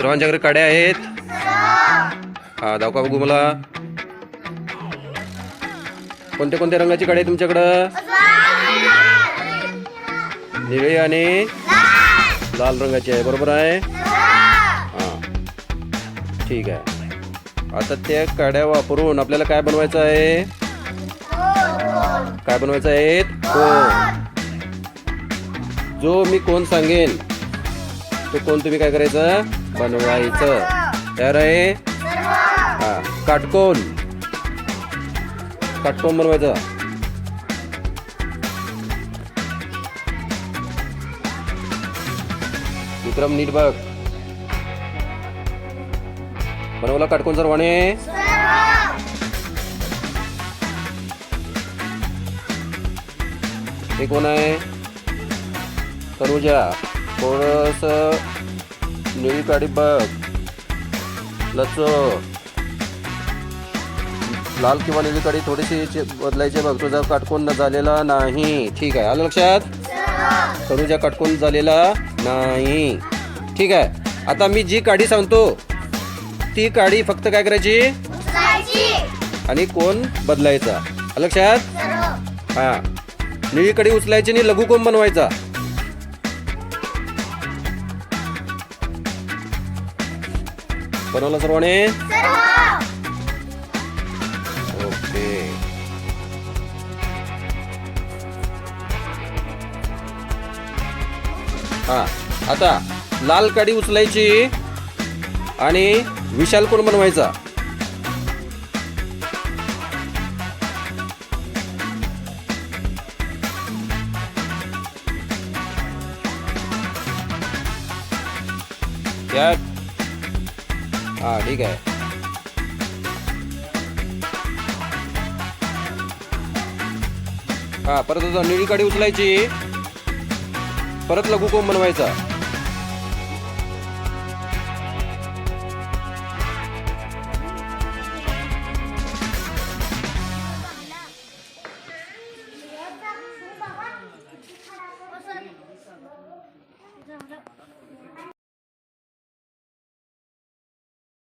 सर्वांच्याकडे काड्या आहेत. हा दाखवा बघू मला. कोणत्या कोणत्या रंगाची काडी आहे तुमच्याकडं? निळी आणि लाल रंगाची आहे बरोबर आहे? हा. ठीक आहे. आता त्या काड्या वापरून आपल्याला काय बनवायचं आहे? काय बनवायचं आहे? कोण? जो मी कोण सांगेन तो कोण तुम्ही काय करायचं? बनवायचं. तयार आहे? हा. काटकोन. काटकोन बनवायचं. विक्रम नीट बघ. बनवला काटकोन सर्वाने? हे कोण आहे? तनुजा थोडस निळी काडी बघ लचो। लाल किंवा निळी काडी थोडीशी बदलायची बघ. तुझा काटकोन झालेला नाही. ठीक आहे. आलं लक्षात? तनुजा काटकोन झालेला नाही. ठीक आहे. आता मी जी काडी सांगतो ती काडी फक्त काय करायची? आणि कोण बदलायचा? लक्षात? हा. निळी कडी उचलायची आणि लघु कोंब बनवायचा. बनवला सर्वांनी? ओके. हा आता लाल काडी उचलायची आणि विशाल कोण बनवायचा? या हा ठीक आहे. हा परत तुझा निळी काडी उचलायची. परत लघु कोंब बनवायचा.